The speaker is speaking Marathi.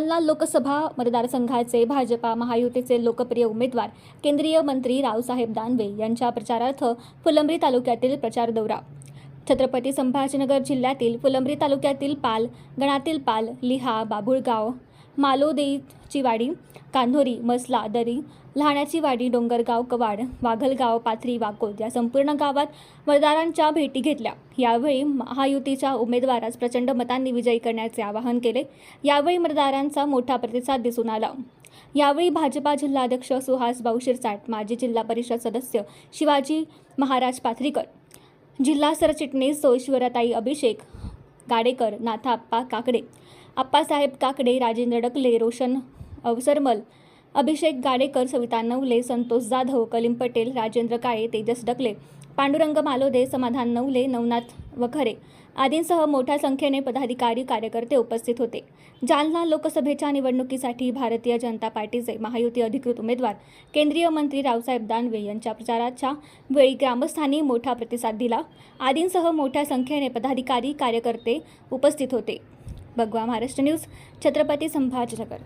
लोकसभा मतदारसंघाचे भाजपा महायुतीचे लोकप्रिय उमेदवार केंद्रीय मंत्री रावसाहेब दानवे यांच्या प्रचारार्थ फुलंब्री तालुक्यातील प्रचार दौरा. छत्रपती संभाजीनगर जिल्ह्यातील फुलंब्री तालुक्यातील पाल गणातील पाल लिहा बाभुळगाव मालोदेईची वाडी कान्होरी मसला दरी लहाण्याची वाडी डोंगरगाव कवाड वाघलगाव पाथरी वाकोद या संपूर्ण गावात मतदारांच्या भेटी घेतल्या. यावेळी महायुतीच्या उमेदवारास प्रचंड मतांनी विजयी करण्याचे आवाहन केले. यावेळी मतदारांचा मोठा प्रतिसाद दिसून आला. यावेळी भाजपा जिल्हाध्यक्ष सुहास भाऊ शिरसाट माजी जिल्हा परिषद सदस्य शिवाजी महाराज पाथरीकर जिल्हा सरचिटणीस सोईश्वरताई अभिषेक गाडेकर नाथाप्पा काकडे आप्पासाहेब काकडे राजेंद्र डकले रोशन अवसरमल अभिषेक गाडेकर सविता नवले संतोष जाधव कलीम पटेल राजेंद्र काळे तेजस डकले पांडुरंग मालोदे समाधान नवले नवनाथ वखरे आदींसह मोठ्या संख्येने पदाधिकारी कार्यकर्ते उपस्थित होते. जालना लोकसभेच्या निवडणुकीसाठी भारतीय जनता पार्टीचे महायुती अधिकृत उमेदवार केंद्रीय मंत्री रावसाहेब दानवे यांच्या प्रचाराच्या वेळी ग्रामस्थांनी मोठा प्रतिसाद दिला. आदींसह मोठ्या संख्येने पदाधिकारी कार्यकर्ते उपस्थित होते. भगवा महाराष्ट्र न्यूज छत्रपती संभाजीनगर.